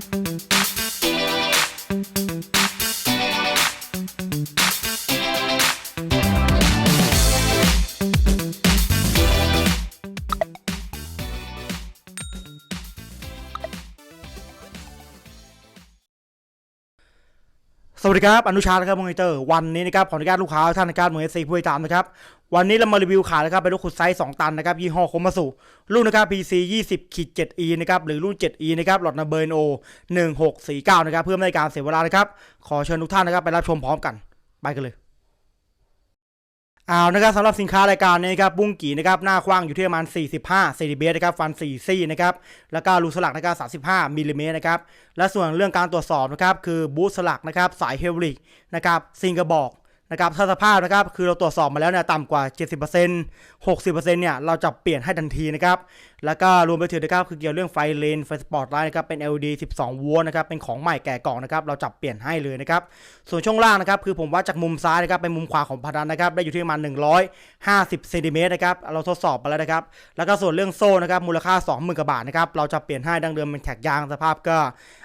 Thank you. วัสดีครับ อนุชานะครับมอนิเตอร์ วันนี้นะครับขออนุญาตลูกค้าท่านในการมือเอซีผู้ติดตามนะครับ วันนี้เรามารีวิวขายนะครับเป็นรถขุดไซส์2ตันนะครับยี่ห้อโคมาสุรุ่นนะครับ PC 20ขีด 7E นะครับหรือรุ่น 7E นะครับหลอดนาเบิร์โอ1649นะครับเพื่อไม่ให้การเสียเวลานะครับขอเชิญทุกท่านนะครับไปรับชมพร้อมกัน ไปกันเลย เอานะครับสำหรับสินค้ารายการนี้นะครับบุ้งกี่นะครับหน้ากว้างอยู่ที่ประมาณ 45เซนติเมตรนะครับฟัน4ซี่นะครับแล้วก็รูสลักนะครับ35มิลลิเมตรนะครับและส่วนเรื่องการตรวจสอบนะครับคือบูทสลักนะครับสายเฮลริกนะครับซิงกระบอก นะครับถ้าสภาพนะครับคือเราตรวจสอบมาแล้วเนี่ยต่ำกว่า 70% 60%เนี่ยเราจะเปลี่ยนให้ทันทีนะครับแล้วก็รวมไปถึงนะครับคือเกี่ยวเรื่องไฟเลนไฟสปอร์ตไลท์นะครับเป็น LED 12 โวลต์นะครับเป็นของใหม่แก่กล่องนะครับเราจับเปลี่ยนให้เลยนะครับส่วนช่วงล่างนะครับคือผมวัดจากมุมซ้ายนะครับไปมุมขวาของพนันนะครับได้อยู่ที่ประมาณ 150เซนติเมตรนะครับเราทดสอบไปแล้วนะครับแล้วก็ส่วนเรื่องโซ่นะครับมูลค่า 20,000กว่าบาทนะครับเราจะเปลี่ยนให้ดังเดิมเป็นแท็กยางสภาพก็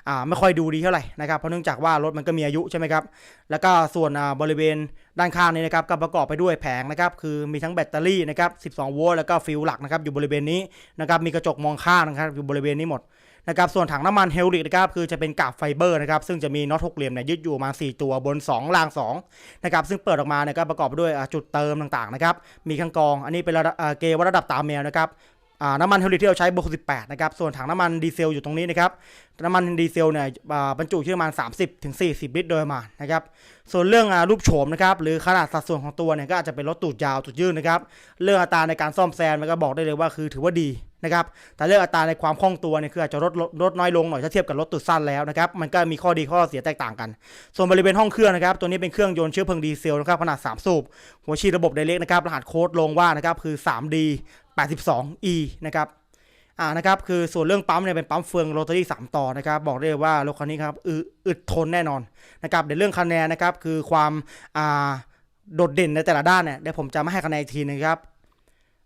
อ่าไม่ค่อยดูดีเท่าไหร่นะครับเพราะเนื่องจากว่ารถมันก็มีอายุใช่ไหมครับแล้วก็ส่วนบริเวณด้านข้างนี้นะครับก็ประกอบไปด้วยแผงนะครับคือมีทั้งแบตเตอรี่นะครับ 12 โวลต์แล้วก็ฟิวหลักนะครับอยู่บริเวณนี้นะครับมีกระจกมองข้างนะครับอยู่บริเวณนี้หมดนะครับส่วนถังน้ำมันเฮลิกนะครับคือจะเป็นกาบไฟเบอร์นะครับซึ่งจะมีน็อตหกเหลี่ยมเนี่ยยึดอยู่มา 4 ตัวบน2ราง2นะครับซึ่งเปิดออกมาเนี่ยก็ประกอบไปด้วยจุดเติมต่างๆนะครับมีข้างกอง อันนี้เป็นระเกวระดับตามแมวนะครับ น้ำมันเฮลิที่เราใช้เบอร์ 18 นะครับ ส่วนถังน้ำมันดีเซลอยู่ตรงนี้นะครับ น้ำมันดีเซลเนี่ยบรรจุที่ประมาณ 30ถึง40 ลิตรโดยประมาณนะครับ ส่วนเรื่องรูปโฉมนะครับ หรือขนาดสัดส่วนของตัวเนี่ยก็อาจจะเป็นรถตูดยาวตูดยืดนะครับ เรื่องอัตราในการซ่อมแซมมันก็บอกได้เลยว่าคือถือว่าดีนะครับ แต่เรื่องอัตราในความคล่องตัวเนี่ยคืออาจจะลดลดน้อยลงหน่อยถ้าเทียบกับรถตุดสั้นแล้วนะครับ มันก็มีข้อดีข้อเสียแตกต่างกัน ส่วนบริเวณห้องเครื่องนะครับ ตัวนี้เป็นเครื่องยนต์เชื้อเพลิงดีเซลนะครับขนาด 3 สูบ หัวฉีดระบบไดเรกนะครับ รหัสโค้ดลงว่านะครับคือ 3D 82E นะครับอ่านะครับคือส่วนเรื่องปั๊มเนี่ยเป็นปั๊มเฟืองโรตารี่3ต่อนะครับบอกได้เลยว่ารถคันนี้ครับอึอึดทนแน่นอนนะครับในเรื่องคะแนนนะครับคือความอ่าโดดเด่นในแต่ละด้านเนี่ยเดี๋ยวผมจะมาให้คะแนนอีกทีนึงครับ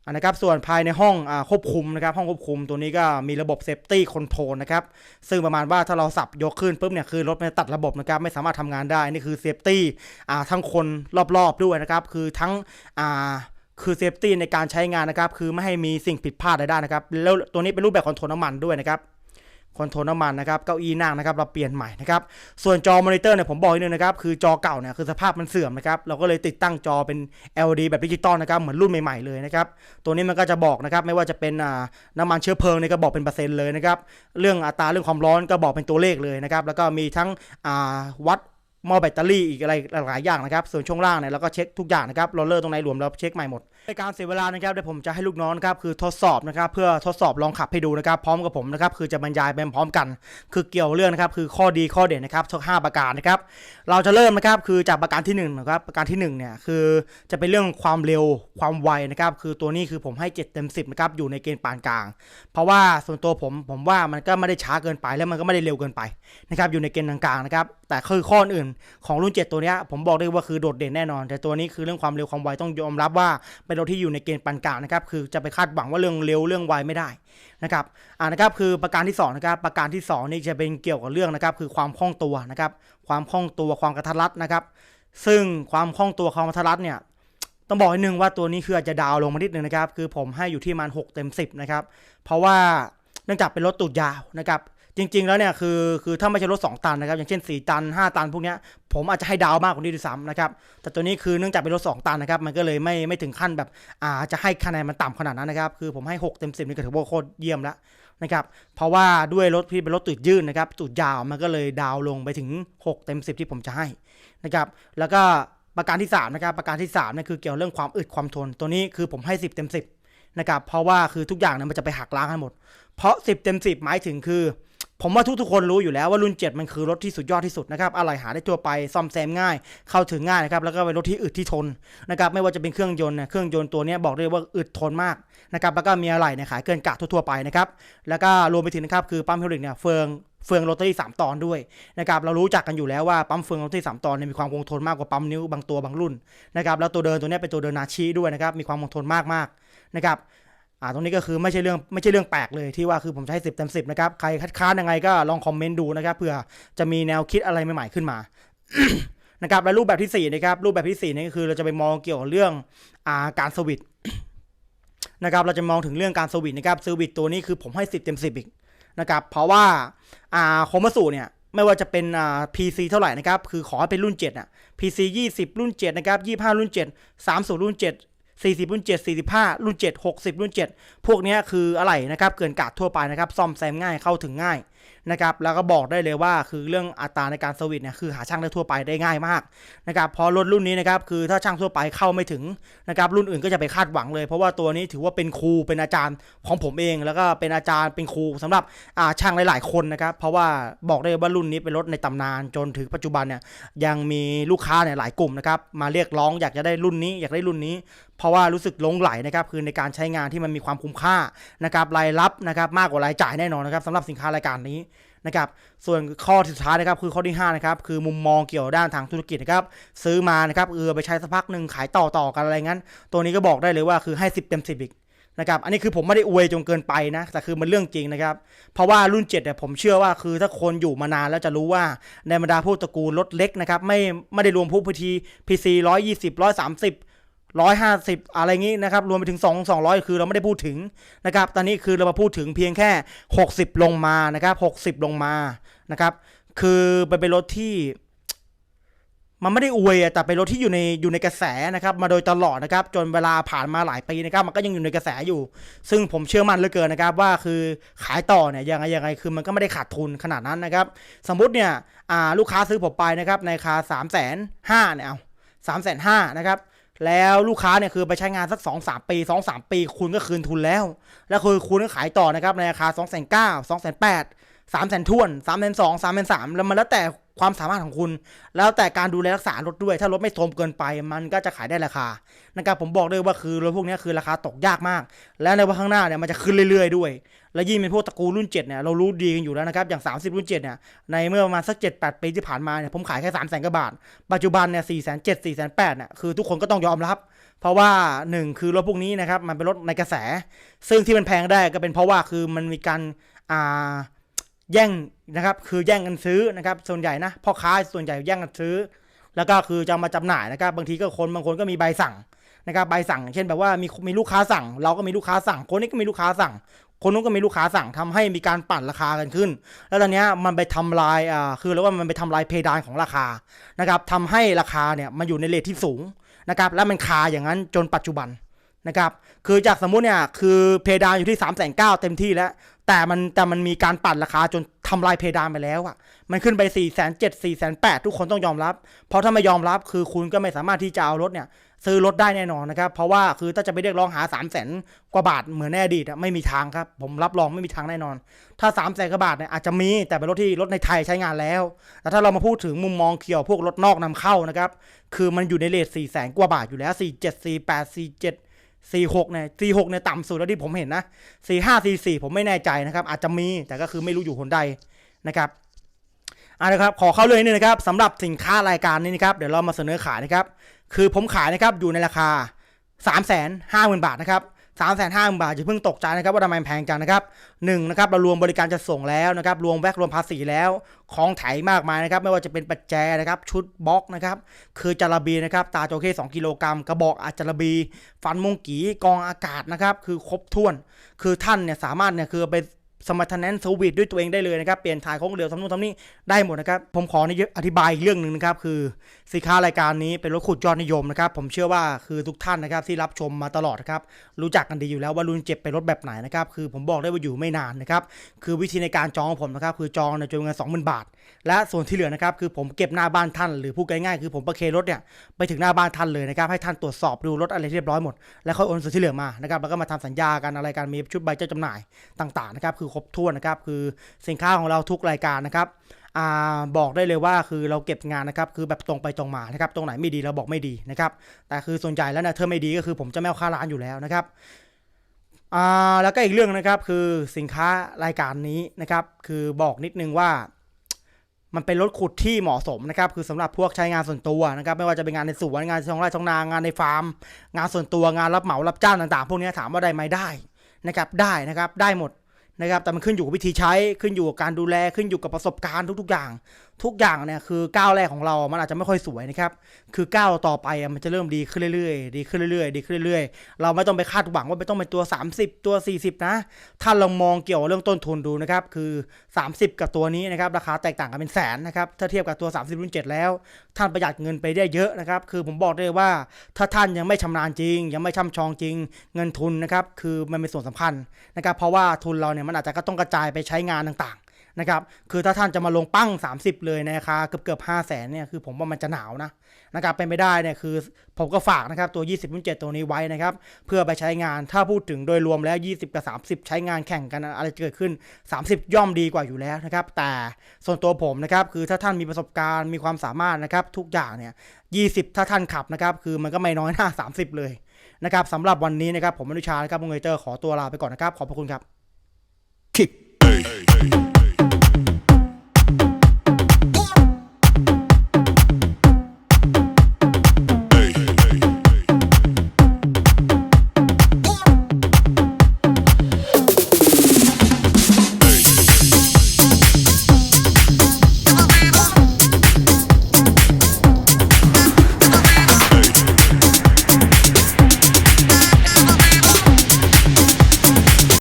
อ่านะครับส่วนภายในห้องอาควบคุมนะครับห้องควบคุมตัวนี้ก็มีระบบเซฟตี้คอนโทรลนะครับซึ่งประมาณว่าถ้าเราสับยกขึ้นปุ๊บเนี่ยคือรถมันจะตัดระบบนะครับไม่สามารถทำงานได้นี่คือเซฟตี้อ่าทั้งคนรอบๆด้วยนะครับคือทั้งอ่า คือเซฟตี้ในการใช้งานนะครับ คือไม่ให้มีสิ่งผิดพลาดใดๆนะครับ แล้วตัวนี้เป็นรูปแบบคอนโทรลน้ำมันด้วยนะครับคอนโทรลน้ำมันนะครับ เก้าอี้นั่งนะครับ เราเปลี่ยนใหม่นะครับ ส่วนจอมอนิเตอร์เนี่ยผมบอกอีกนึงนะครับ คือจอเก่าเนี่ยคือสภาพมันเสื่อมนะครับ เราก็เลยติดตั้งจอเป็น LED แบบดิจิตอลนะครับ เหมือนรุ่นใหม่ๆเลยนะครับ ตัวนี้มันก็จะบอกนะครับ ไม่ว่าจะเป็นน้ำมันเชื้อเพลิงเนี่ยก็บอกเป็นเปอร์เซ็นต์เลยนะครับ เรื่องอัตราเรื่องความร้อนก็บอกเป็นตัวเลขเลยนะครับ แล้วก็มีทั้งวัด หม้อแบตเตอรี่อีกอะไรหลายอย่างนะครับ ส่วนช่วงล่างเนี่ยเราก็เช็คทุกอย่างนะครับโรลเลอร์ตรงไหนรวมเราเช็คใหม่หมดในการเสียเวลานะครับเดี๋ยวผมจะให้ลูกน้องนะครับคือทดสอบนะครับเพื่อทดสอบลองขับให้ดูนะครับพร้อมกับผมนะครับคือจะบรรยายไปพร้อมกัน คือเกี่ยวเรื่องนะครับคือข้อดีข้อเด่นนะครับทั้งห้าประการนะครับเราจะเริ่มนะครับคือจากประการที่1นงนะครับประการที่1เนี่ยคือจะเป็นเรื่องความเร็วความไวนะครับคือตัวนี้คือผมให้ 7 เต็ม 10นะครับอยู่ในเกณฑ์ปานกลาง เพราะว่าส่วนตัวผมผมว่ามันก็ไม่ได้ช้าเกินไปแล้วมันก็ไม่ได้เร็วเกินไปนะครับอยู่ในเกณฑ์กลางๆนะครับ แต่คือข้ออื่นของรุ่น 7 ตัวนี้ผมบอกได้ว่าคือโดดเด่นแน่นอน แต่ตัวนี้คือเรื่องความเร็วความไวต้องยอมรับว่าเป็นรถที่อยู่ในเกณฑ์ปานกลางนะครับคือจะไปคาดหวังว่าเรื่องเร็วเรื่องไวไม่ได้นะครับอ่านะครับคือประการที่2นะครับประการที่2นี่จะเป็นเกี่ยวกับเรื่องนะครับคือความคล่องตัวนะครับความคล่องตัวความกระทัดรัดนะครับซึ่งความคล่องตัวความกระทัดรัดเนี่ยต้องบอกนิดนึงว่าตัวนี้คืออาจจะดาวลงมานิดนึงนะครับ คือผมให้อยู่ที่มัน6เต็ม 10 นะครับ เพราะว่าเนื่องจากเป็นรถตูดยาวนะครับ จริง ๆ แล้วเนี่ยคือคือถ้าไม่ใช่รถ2ตันนะครับอย่างเช่น 4 ตัน 5 ตันพวกเนี้ยผมอาจจะให้ดาวมากกว่านี้ด้วยซ้ำนะครับแต่ตัวนี้คือเนื่องจากเป็นรถ2ตันนะครับมันก็เลยไม่ไม่ถึงขั้นแบบอ่าจะให้คะแนนมันต่ำขนาดนั้นนะครับคือผมให้ 6 เต็ม 10 นี่ก็ถือว่าโคตรเยี่ยมแล้วนะครับเพราะว่าด้วยรถที่เป็นรถตูดยื่นนะครับตูดยาวมันก็เลยดาวลงไปถึง 6 เต็ม 10 ที่ผมจะให้นะครับแล้วก็ประการที่3นะครับประการที่3เนี่ยคือเกี่ยวเรื่องความอึดความทน ตัวนี้คือผมให้ 10 เต็ม 10นะครับเพราะว่าคือทุกอย่างเนี่ยมันจะไปหักล้างให้หมด เพราะ 10 เต็ม 10 หมายถึงคือ ผมว่าทุกๆคนรู้อยู่แล้วว่ารุ่น 7 มันคือรถที่สุดยอดที่สุดนะครับอะไรหาได้ทั่วไปซ่อมแซมง่าย เข้าถึงง่ายนะครับแล้วก็เป็นรถที่อึดที่ทนนะครับไม่ว่าจะเป็นเครื่องยนต์เนี่ยเครื่องยนต์ตัวนี้บอกได้ว่าอึดทนมากนะครับแล้วก็มีอะไรเนี่ยขายเกินกะทั่วๆไปนะครับแล้วก็รวมไปถึงนะครับคือปั๊มเฮลิกเนี่ยเฟืองเฟืองโรตารี่สามตอนด้วยนะครับเรารู้จักกันอยู่แล้วว่าปั๊มเฟืองโรตารี่สามตอนเนี่ยมีความคงทนมากกว่าปั๊มนิ้วบางตัวบางรุ่นนะครับแล้วตัวเดินตัวนี้เป็นตัวเดินนาชีด้วยนะครับมีความคงทนมากมากๆนะครับ อ่าตรงนี้ก็คือไม่ใช่เรื่องไม่ใช่เรื่องแปลกเลยที่ว่าคือผมให้สิบเต็มสิบนะครับใครคัดค้านยังไงก็ลองคอมเมนต์ดูนะครับเผื่อจะมีแนวคิดอะไรใหม่ๆขึ้นมานะครับและรูปแบบที่สี่นะครับรูปแบบที่สี่นี่ก็คือเราจะไปมองเกี่ยวกับเรื่องอาการสวิตนะครับเราจะมองถึงเรื่องการสวิตนะครับสวิตตัวนี้คือผมให้สิบเต็มสิบอีกนะครับเพราะว่าอาโคมาสูเนี่ยไม่ว่าจะเป็นอ่า PC เท่าไหร่นะครับคือขอให้เป็นรุ่น7อะ PC 20 รุ่น7นะครับ25 รุ่น 7 30 รุ่น7 40 รุ่น 7 45 รุ่น 7 60 รุ่น 7 พวกนี้คืออะไรนะครับ เกินกาดทั่วไปนะครับ ซ่อมแซมง่ายเข้าถึงง่ายนะครับ แล้วก็บอกได้เลยว่าคือเรื่องอัตราในการสวิตเนี่ยคือหาช่างได้ทั่วไปได้ง่ายมากนะครับ พอรถรุ่นนี้นะครับคือถ้าช่างทั่วไปเข้าไม่ถึงนะครับรุ่นอื่นก็จะไปคาดหวังเลย เพราะว่าตัวนี้ถือว่าเป็นครูเป็นอาจารย์ของผมเอง แล้วก็เป็นอาจารย์เป็นครูสำหรับอาช่างหลาย ๆ คนนะครับเพราะว่าบอกได้ว่ารุ่นนี้เป็นรถในตำนานจนถึงปัจจุบันเนี่ยยังมีลูกค้าเนี่ยหลายกลุ่มนะครับมาเรียกร้องอยากจะได้รุ่นนี้อยากได้รุ่นนี้เพราะว่ารู้สึกลงไหลนะครับคือในการใช้งานที่มันมีความคุ้มค่านะครับรายรับนะครับมากกว่ารายจ่ายแน่นอนนะครับสำหรับสินค้ารายการนี้นะครับส่วนข้อสุดท้ายนะครับคือข้อที่5นะครับคือมุมมองเกี่ยวด้านทางธุรกิจนะครับซื้อมานะครับเออไปใช้สักพักหนึ่งขายต่อต่อกันอะไรงั้น ตัวนี้ก็บอกได้เลยว่าคือให้ 10 เต็ม 10 อีกนะครับอันนี้คือผมไม่ได้อวยจนเกินไปนะแต่คือมันเรื่องจริงนะครับเพราะว่ารุ่น7เนี่ยผมเชื่อว่าคือถ้าคนอยู่มานานแล้วจะรู้ว่าในบรรดาพวกตระกูลรถเล็กนะครับไม่ไม่ได้รวมพวกพีทีพีซีร้อยยี่สิบร้อยสามสิบ ร้อยห้าสิบอะไรงี้นะครับ รวมไปถึงสองสองร้อยคือเราไม่ได้พูดถึงนะครับ ตอนนี้คือเรามาพูดถึงเพียงแค่หกสิบลงมานะครับหกสิบลงมานะครับ คือมันเป็นรถที่ มันไม่ได้อวยแต่เป็นรถที่อยู่ในอยู่ในกระแสนะครับ มาโดยตลอดนะครับ จนเวลาผ่านมาหลายปีนะครับ มันก็ยังอยู่ในกระแสอยู่ ซึ่งผมเชื่อมั่นเหลือเกินนะครับ ว่าคือขายต่อเนี่ยยังไงยังไงคือมันก็ไม่ได้ขาดทุนขนาดนั้นนะครับ สมมุติเนี่ยลูกค้าซื้อผมไปนะครับในราคา3ามแสนห้าเนี่ยเอาสามแสนห้านะครับ แล้วลูกค้าเนี่ยคือไปใช้งานสัก2อสปี2อสปี คุณก็คืนทุนแล้ว แล้วคือคุณก็ขายต่อนะครับในราคา2องแสนเก้าสองแสนแปดสามแสนทวนสามแสนสองสามแสนสามแล้วมันแล้วแต่ ความสามารถของคุณ แล้วแต่การดูแลรักษารถด้วย ถ้ารถไม่โทรมเกินไป มันก็จะขายได้ราคานะครับผมบอกเลยว่าคือรถพวกนี้คือราคาตกยากมาก แล้วในวันข้างหน้าเนี่ยมันจะขึ้นเรื่อยๆด้วย และยิ่งเป็นพวกตระกูลรุ่น 7เนี่ยเรารู้ดีกันอยู่แล้วนะครับอย่าง 30 รุ่น 7เนี่ยในเมื่อประมาณสัก 7 8 ปีที่ผ่านมาเนี่ยผมขายแค่3 0 0 0 0 0กว่าบาท ปัจจุบันเนี่ย4 7 0 0 0 4 8 0 0เนี่ยคือทุกคนก็ต้องยอมรับ เพราะว่าหนึ่งคือรถพวกนี้นะครับมันเป็นรถในกระแส ซึ่งที่มันแพงได้ก็เป็นเพราะว่าคือมันมีการอ่า แย่งนะครับ คือแย่งกันซื้อนะครับ ส่วนใหญ่นะพ่อค้าส่วนใหญ่แย่งกันซื้อ แล้วก็คือจะมาจำหน่ายนะครับ บางทีก็คนบางคนก็มีใบสั่งนะครับใบสั่ง เช่นแบบว่ามีมีลูกค้าสั่ง เราก็มีลูกค้าสั่ง คนนี้ก็มีลูกค้าสั่ง คนนู้นก็มีลูกค้าสั่งทำให้มีการปั่นราคากันขึ้น แล้วตอนนี้มันไปทำลายอ่าคือเรียกว่ามันไปทำลายเพดานของราคานะครับทำให้ราคาเนี่ยมันอยู่ในเลทที่สูงนะครับแล้วมันคาอย่างนั้นจนปัจจุบันนะครับ คือจากสมมุติเนี่ยคือเพดานอยู่ที่3ามแสนเเต็มที่แล้ว แต่มันแต่มันมีการปั่นราคาจนทำลายเพดานไปแล้วอะ มันขึ้นไป4ี่แสนเจ็ดสี่แสนแปดทุกคนต้องยอมรับ เพราะถ้าไม่ยอมรับคือคุณก็ไม่สามารถที่จะเอารถเนี่ย ซื้อรถได้แน่นอนนะครับ เพราะว่าคือถ้าจะไปเรียกร้องหา3ามแสนกว่าบาทเหมือนในอดีตอะไม่มีทางครับ ผมรับรองไม่มีทางแน่นอน ถ้า3ามแสนกว่าบาทเนี่ยอาจจะมีแต่เป็นรถที่รถในไทยใช้งานแล้วแต่ถ้าเรามาพูดถึงมุมมองเกี่ยวพวกรถนอกนำเข้านะครับคือมันอยู่ในเลท4ี่แสนกว่าบาทอยู่แล้ว4 7 4 8 4 7สี่ หกเนี่ยสี่หกเนี่ยต่ำสุดแล้วที่ผมเห็นนะสี่ห้าสี่สี่ผมไม่แน่ใจนะครับ อาจจะมีแต่ก็คือไม่รู้อยู่คนใดนะครับเอาละครับขอเข้าเลยนี่นะครับสำหรับสินค้ารายการนี้นะครับเดี๋ยวเรามาเสนอขายนะครับ คือผมขายนะครับอยู่ในราคา3ามแสนห้าหมื่นบาทนะครับ สามแสนห้าหมื่นบาทอย่าเพิ่งตกใจนะครับว่าทำไมแพงจังนะครับหนึ่งนะครับเรารวมบริการจะส่งแล้วนะครับรวมแวกรวมภาษีแล้ว ของไถมากมายนะครับไม่ว่าจะเป็นปัจแจนะครับชุดบล็อกนะครับคือจาระบีนะครับตาโจเค้2กิโลกรัมกระบอกอาจาระบี ฟันมงกีกองอากาศนะครับคือครบถ้วน คือท่านเนี่ยสามารถเนี่ยคือไป สมรรถนะสวิตด้วยตัวเองได้เลยนะครับ เปลี่ยนถ่ายของเรือทำนู่นทำนี่ได้หมดนะครับ ผมขออธิบายอีกเรื่องหนึ่งนะครับ คือสินค้ารายการนี้เป็นรถขุดยอดนิยมนะครับ ผมเชื่อว่าคือทุกท่านนะครับ ที่รับชมมาตลอดนะครับ รู้จักกันดีอยู่แล้วว่ารุ่นเจ็บเป็นรถแบบไหนนะครับ คือผมบอกได้ว่าอยู่ไม่นานนะครับ คือวิธีในการจองของผมนะครับ คือจองในจำนวนเงินสองหมื่นบาท และส่วนที่เหลือนะครับ คือผมเก็บหน้าบ้านท่าน หรือพูดง่ายๆคือผมประเคนรถเนี่ยไปถึงหน้าบ้านท่านเลยนะครับ ให้ท่านตรวจสอบดูรถอะไรเรียบร้อยหมด แล้วค่อยโอนส่วนที่เหลือมานะครับ แล้วก็มาทำสัญญากันอะไรกันมีชุดใบเจ้าจำหน่ายต่างๆนะครับคือครบถ้วนนะครับ คือสินค้าของเราทุกรายการนะครับอบอกได้เลยว่าคือเราเก็บงานนะครับคือแบบตรงไปตรงมานะครับตรงไหนไม่ดีเราบอกไม่ดีนะครับแต่คือส่วนใหญ่แล้วนะเธอไม่ดีก็คือผมจะไม่เอาค่าร้านอยู่แล้วนะครับแล้วก็อีกเรื่องนะครับคือสินค้ารายการนี้นะครับคือบอกนิดนึงว่า มันเป็นรถขุดที่เหมาะสมนะครับคือสำหรับพวกใช้งานส่วนตัวนะครับไม่ว่าจะเป็นงานในสวนงานท้องไร่ท้องนางานในฟาร์ม งานส่วนตัวงานรับเหมารับจ้างต่างๆ พวกนี้ถามว่าได้ไหมได้นะครับได้นะครับได้หมด นะครับแต่มันขึ้นอยู่กับวิธีใช้ขึ้นอยู่กับการดูแลขึ้นอยู่กับประสบการณ์ทุก ๆ อย่าง ทุกอย่างเนี่ยคือก้าวแรกของเรามันอาจจะไม่ค่อยสวยนะครับคือก้าวต่อไปมันจะเริ่มดีขึ้นเรื่อยๆ ดีขึ้นเรื่อยๆ ดีขึ้นเรื่อยๆ เราไม่ต้องไปคาดหวังว่าไม่ต้องเป็นตัว 30 ตัว 40 นะ ถ้าเรามองเกี่ยวกับเรื่องต้นทุนดูนะครับคือ 30 กับตัวนี้นะครับราคาแตกต่างกันเป็นแสนนะครับถ้าเทียบกับตัว 30รุ่น7แล้ว ท่านประหยัดเงินไปได้เยอะนะครับคือผมบอกได้ว่าถ้าท่านยังไม่ชำนาญจริง ยังไม่ช่ำชองจริง เงินทุนนะครับคือมันเป็นส่วนสำคัญนะครับเพราะว่าทุนเราเนี่ยมันอาจจะก็ต้องกระจายไปใช้งานต่างๆนะครับ คือถ้าท่านจะมาลงปั้ง 30 เลยในราคาเกือบเกือบ5 0 0แสนเนี่ยคือผมว่ามันจะหนาวนะนะครับเป็นไม่ได้เนี่ยคือผมก็ฝากนะครับตัว 20รุ่น7ตัวนี้ไว้นะครับ เพื่อไปใช้งานถ้าพูดถึงโดยรวมแล้ว 20 กับ 30 ใช้งานแข่งกันอะไรเกิดขึ้น 30 ย่อมดีกว่าอยู่แล้วนะครับ แต่ส่วนตัวผมนะครับคือถ้าท่านมีประสบการณ์มีความสามารถนะครับทุกอย่างเนี่ย20 ถ้าท่านขับนะครับคือมันก็ไม่น้อยหน้า 30 เลยนะครับสำหรับวันนี้นะครับผมอนุชานะครับวงเงยเตอขอตัวลาไปก่อนนะครับ ขอบพระคุณครับ hey, hey.